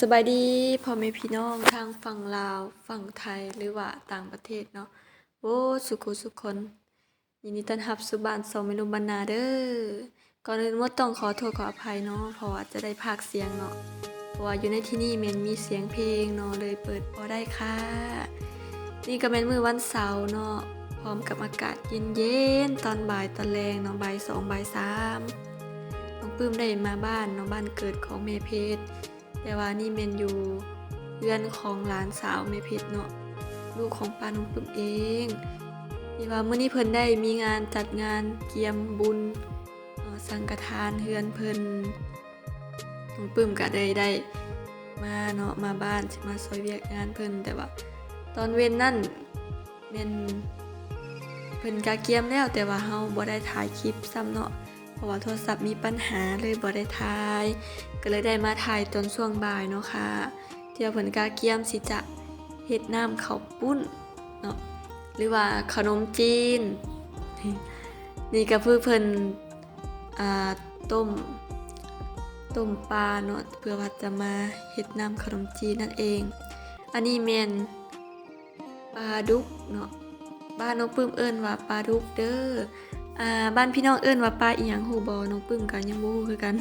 สบายดีพ่อแม่พี่น้องทางฝั่งลาวฝั่งไทยหรือว่าต่างประเทศเนาะโอ้สุขุสุขคนยินดีต้อนรับสู่บ้านสองเมนูบรรณาเด้อก่อนอื่นหมดต้องขอโทษขออภัยเนาะเพราะว่าจะได้พากเสียงเนาะเพราะว่าอยู่ในที่นี่แมันมีเสียงเพลงเนาะเลยเปิดพอได้ค่ะ นี่ก็เป็นมือวันเสาร์เนาะพร้อมกับอากาศเย็นๆตอนบ่ายตอนแรงเนาะบ่ายสองบ่ายสามน้องปื้มได้มาบ้านเนาะบ้านเกิดของเมเพชร แต่ว่านี่เมนอยู่เพื่อนของหลานสาวเมเพชรเนาะลูกของป้าน้องปึ้มเองที่ว่าเมื่อนี้เพิ่นได้มีงานจัดงานเกียมบุญสังฆทานเฮือนเพิ่นน้องปึ้มก็ได้ได้มาเนาะมาบ้านมาซอยเวียกงานเพิ่นแต่ว่า ตอนเว้นนั่นแม่นเพิ่นกะเกียมแล้วแต่ว่าเฮาบ่ได้ถ่ายคลิปซ้ำเนาะ เพราะว่าโทรศัพท์มีปัญหาเลยบ่ได้ถ่าย ก็เลยได้มาถ่ายตอนช่วงบ่ายเนาะค่ะเที่ยวเพิ่นกาเกียมสิจะเฮ็ดน้ำข้าวปุ้นเนาะหรือว่าขนมจีน นี่ก็คือเพิ่นอ่าต้มต้มปลาเนาะเพื่อว่าจะมาเฮ็ดน้ำขนมจีนนั่นเอง อันนี้แมนปลาดุกเนาะบ้านน้องปื้มเอิ้นว่าปลาดุกเด้อ อ่าบ้านพี่น้องเอิ้นว่าปลาอีหยังฮู้บ่น้องปื้มก็ยังบ่ฮู้คือกัน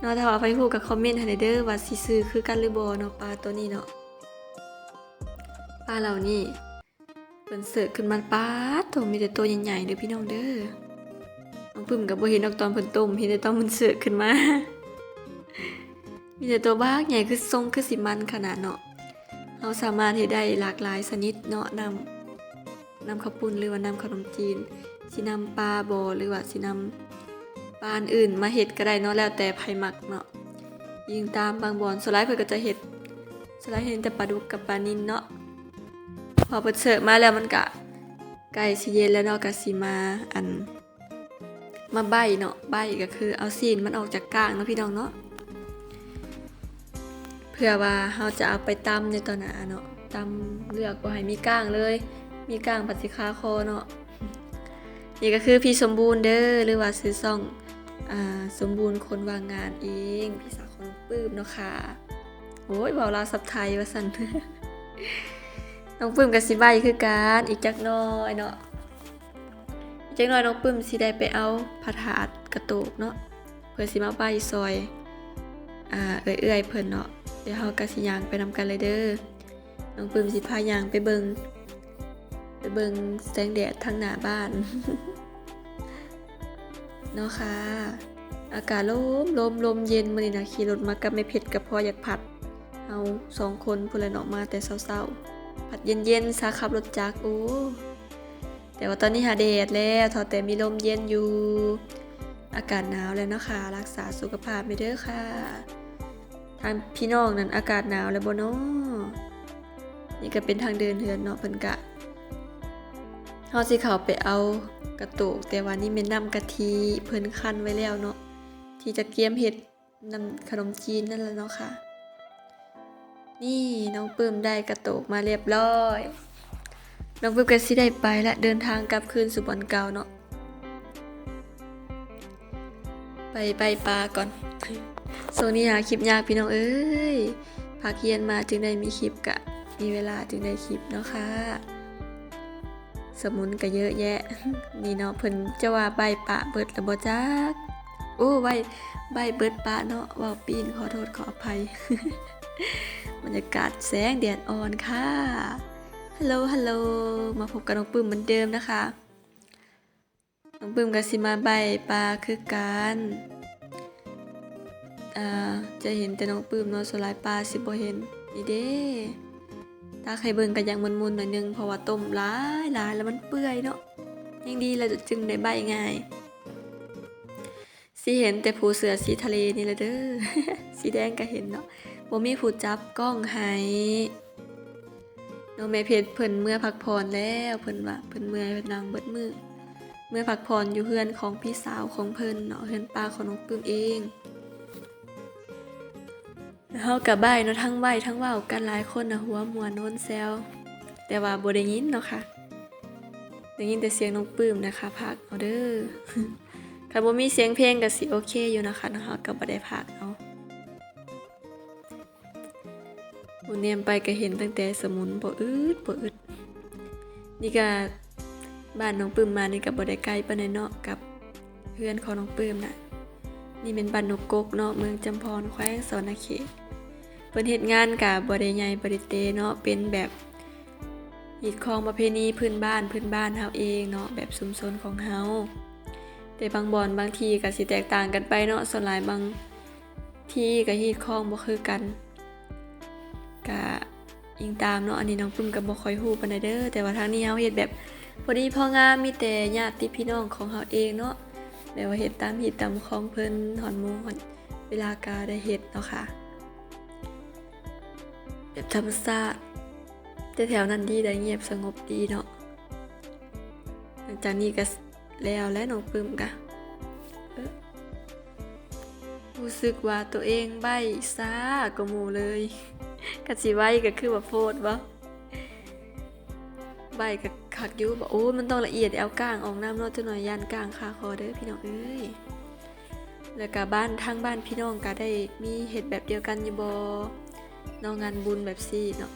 เนาะถ้าว่าไปฮู้กับคอมเมนต์ให้หน่อยเด้อว่าสิซื้อคือกันหรือบ่เนาะปลาตัวนี้เนาะปลาเหล่านี้เพิ่นเสิร์ขึ้นมาปลาโตมีแต่ตัวใหญ่ๆเด้อพี่น้องเด้อน้องปึ้มก็บ่เห็นดอกตอนเพิ่นต้มเห็นแต่ตอนมันเสิร์ขึ้นมามีแต่ตัวบ้ากใหญ่คือทรงคือสิมันขนาดเนาะเราสามารถเฮ็ดได้หลากหลายชนิดเนาะนำนำข้าวปุ้นหรือว่านำขนมจีน สินำปลาบ่หรือว่าสินำปลาอื่นมาเห็ดก็ได้เนาะแล้วแต่ไผมักเนาะยิงตามบางบอนสไลด์เพิ่นก็จะเห็ดสไลด์เห็นแต่ปลาดุกกับปลานินเนาะพอเปิดเสิร์ฟมาแล้วมันก็ใกล้สิเย็นแล้วเนาะก็สิมาอัน มาใบเนาะใบก็คือเอาซีนมันออกจากกลางเนาะพี่น้องเนาะเพื่อว่าเราจะเอาไปตำในตอนหน้าเนาะตำเลือกบ่ให้มีก้างเลย มีก้างปัสิคาคอเนาะ นี่ก็คือพี่สมบูรณ์เด้อหรือว่าซื้อซ่องอสมบูรณ์คนวางงานเองพี่สาวคนปื้มเนาะค่ะโอ้ยเบาลาสับไทยว่าสันน้องปื้มกับสิใบคือการอีกจักน้อยเนาะอีกจักน้อยน้องปื้มสิได้ไปเอาผัดถาดกระโตกเนาะเพื่อสิมาใบซอยอ่าเอื้อยๆเพิ่นเนาะเดี๋ยวเฮาก็สิยางไปนำกันเลยเด้อน้องปื้มสิพายางไปเบิง เบิงแสงแดดทางหน้าบ้าน เนาะค่ะ อากาศลมลมลมเย็นมื้อนี้นะขี่รถมากับแม่เพชรกับพ่ออยากผัดเอาสองคนพุ่นละเนาะมาแต่เช้าๆผัดเย็นๆซาขับรถจักโอ้แต่ว่าตอนนี้หาแดดแล้วทอแต่มีลมเย็นอยู่ อากาศหนาวแล้วนะค่ะรักษาสุขภาพไปเด้อค่ะ ทางพี่น้องนั้นอากาศหนาวแล้วบ่เนาะนี่ก็เป็นทางเดินเฮือนเนาะเพิ่นกะาสิเข้าไปเอากระตุกแต่ว่านี่แม่นน้ำกะทิเพิ่นคั้นไว้แล้วเนาะที่จะเกียมเฮ็ดน้ำขนมจีนนั่นแหละเนาะค่ะ นี่น้องปื้มได้กระตุกมาเรียบร้อย น้องปื้มก็สิได้ไปและเดินทางกลับคืนสู่บ่อนเก่าเนาะไปไปปลาก่อนโซนี้หาคลิปยากพี่น้องเอ้ยพาเคียนมาจึงได้มีคลิปกะมีเวลาจึงได้คลิปเนาะค่ะ สมุนก็เยอะแยะ นี่เนาะเพิ่นจะว่าใบปะเบิดแล้วบ่จักโอ้ใบใบเบิดปะเนาะว่าปีนขอโทษขออภัยบรรยากาศแสงแดดอ่อนค่ะ ฮัลโหล ฮัลโหล มาพบกับน้องปื้มเหมือนเดิมนะคะ น้องปื้มกับสิมาใบปลาคือกันอ่าจะเห็นแต่น้องปื้มเนาะสลายปลาสิบ่เห็นนี่เด้ ถ้าใครเบิ่งก็ยังมุนๆหน่อยนึงเพราะว่าต้มหลายหลายแล้วมันเปื่อยเนาะยังดีแล้วจึงได้ใบง่ายสิเห็นแต่ผู้เสือสีทะเลนี่แหละเด้อสีแดงก็เห็นเนาะบ่มีผู้จับกล้องให้น้องแม่เพชรเพิ่นเมื่อพักผ่อนแล้วเพิ่นว่าเพิ่นเมื่อยเพิ่นนั่งเบิดมือเมื่อพักผ่อนอยู่เฮือนของพี่สาวของเพิ่นเนาะเฮือนป้าของน้องปื้มเอง เฮากับบ้ายเนาะทั้งใบทั้งว้ากันหลายคนนะหัวมวนโน้นแซวแต่ว่าบ่ได้ยินเนาะค่ะได้ยินแต่เสียงน้องปื้มนะคะพักเอาเด้อคันบ่มีเสียงเพลงก็สิโอเคอยู่นะคะเนะเฮาก็บ่ได้พักเอาโบเนียมไปก็เห็นตั้งแต่สมุนบ่อึดบ่อึดนี่ก็บ้านน้องปื้มมานี่ก็บ่ได้ไกลปานใดเนาะกับเพื่อนของน้องปื้มน่ะนี่เป็นบ้านนกกกเนาะเมืองจำพรแขวงสวรรณเขต เพิ่นเฮ็ดงานก็บ่ได้ใหญ่บ่ได้เตเนาะเป็นแบบฮีดของประเพณีพื้นบ้านพื้นบ้านเฮาเองเนาะแบบชุมชนของเฮาแต่บางบ่อนบางทีก็สิแตกต่างกันไปเนาะส่วนหลายบางที่ก็ฮีดของบ่คือกันก็อิงตามเนาะอันนี้น้องปึ้มก็บบ่ค่อยฮู้ปานใดเด้อแต่ว่าทางนี้เฮาเฮ็ดแบบพอดีพองามมีแต่ญาติพี่น้องของเฮาเองเนาะแบบว่าเฮ็ดตามฮีตตามของเพิ่นหอนหมู่หอนเวลากาได้เฮ็ดเนาะค่ะ แบบธรรมชาติแต่แถวนั้นดีได้เงียบสงบดีเนาะหลังจากนี้ก็แล้วและน้องปึ้มกะรู้สึกว่าตัวเองใบซ่ากว่าหมู่เลยกะสิไว้ก็คือว่าโพดบ่ใบก็คักอยู่บ่โอ้มันต้องละเอียดเอาก้างออกน้ำเนาะจักหน่อยยานก้างคาคอเด้อพี่น้องเอ้ยแล้วก็บ้านทางบ้านพี่น้องก็ได้มีเฮ็ดแบบเดียวกันอยู่บ่ เนาะงานบุญแบบซี่เนาะ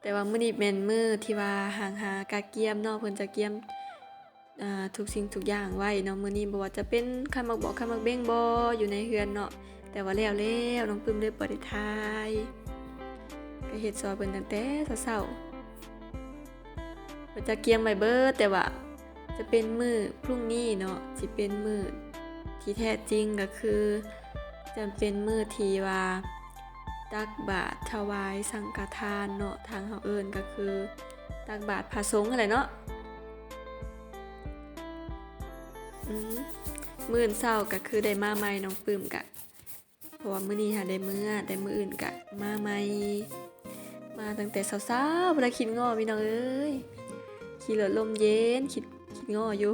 แต่ว่ามื้อนี้แม่นมื้อที่ว่าห่างหากาเกียมเนาะเพิ่นจะเกียมทุกสิ่งทุกอย่างไว้เนาะมื้อนี้บ่ว่าจะเป็นคันมักบอกคันมักเบ้งบ่อยู่ในเฮือนเนาะแต่ว่าแล้วแล้วน้องปึ้มได้บ่ได้ทายก็เฮ็ดซอยเพิ่นตั้งแต่เช้าๆเพิ่นจะเกียมไว้เบิดแต่ว่าจะเป็นมื้อพรุ่งนี้เนาะสิเป็นมื้อที่แท้จริงก็คือ จำเป็นมือทีว่า ตักบาตรถวายสังฆทานเนาะทางเฮาเอิ้นก็คือ ตักบาตรพระสงฆ์อะไรเนาะอืมมื้ออนเช้าก็คือได้มาใหม่น้องปึ้มกะเพราะว่ามื้อนี้หาได้มื้อได้มื้ออื่นกะมาใหม่มาตั้งแต่เช้าๆบ่ได้คิดง้อพี่น้องเอ้ยขี่รถลมเย็นคิดคิดง้ออยู่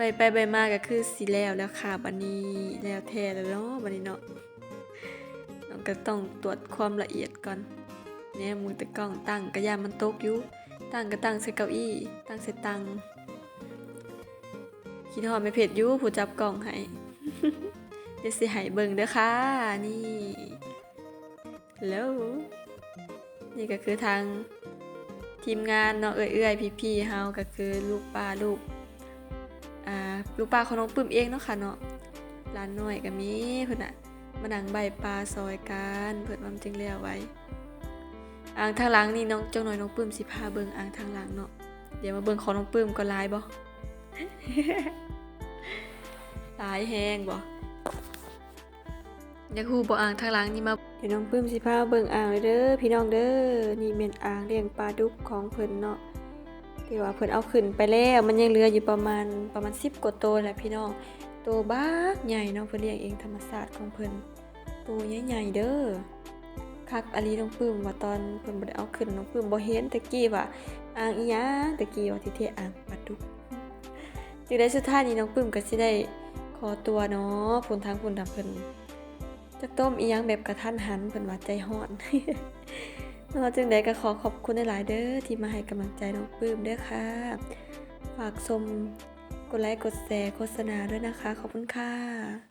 ใบไปใบมาก็คือสิแล้วแล้วค่ะบัดนี้แล้วแท้แล้วเนาะบัดนี้เนาะน้องก็ต้องตรวจความละเอียดก่อนเนี่ยมือตะกล้องตั้งก็ยามมันตกอยู่ตั้งก็ตั้งใส่เก้าอี้ ตั้งใส่ตังคิดฮอดไม่เผ็ดอยู่ผู้จับกล้องให้เดี๋ยวสิให้เบิ่งเด้อค่ะนี่แล้วนี่ก็คือทางทีมงานเนาะเอื้อยๆพี่ๆเฮาก็คือลูกป้าลูก ลูกปลาของน้องปึ้มเองเนาะค่ะเนาะร้านน้อยก็มีเพิ่นน่ะมานังใบปลาซอยกันเพิ่นว่ามันจึงแล้วไว้ อ่างทางหลังนี่น้องเจ้าหน่อยน้องปึ้มสิพาเบิ่งอ่างทางหลังเนาะเดี๋ยวมาเบิ่งของน้องปึ้มก็ลายบ่ลายแฮงบ่อยากฮู้บ่อ่างทางหลังนี่มาเดี๋ยวน้องปึ้มสิพาเบิ่งอ่างเลยเด้อพี่น้องเด้อนี่แม่นอ่างเลี้ยงปลาดุกของเพิ่นเนาะ ที่ว่าเพิ่นเอาขึ้นไปแล้วมันยังเหลืออยู่ประมาณประมาณ 10กว่าตัวแหละพี่น้องตัวบักใหญ่เนาะเพิ่นเลี้ยงเองธรรมชาติของเพิ่นตัวใหญ่ๆเด้อคักอลีน้องปึ้มว่าตอนเพิ่นบ่ได้เอาขึ้นน้องปึ้มบ่เห็นตะกี้ว่าอ่างอีหยังตะกี้ว่าที่เทอ่างปลาดุกจึงได้สุดท้ายนี้น้องปึ้มก็สิได้ขอตัวเนาะผลทางผลทางเพิ่นจะต้มอีหยังแบบกระทันหันเพิ่นว่าใจฮ้อน เราจึงได้ก็ขอขอบคุณหลายเด้อที่มาให้กำลังใจน้องปื้มเด้อค่ะ ฝากชมกดไลค์กดแชร์โฆษณาด้วยนะคะ ขอบคุณค่ะ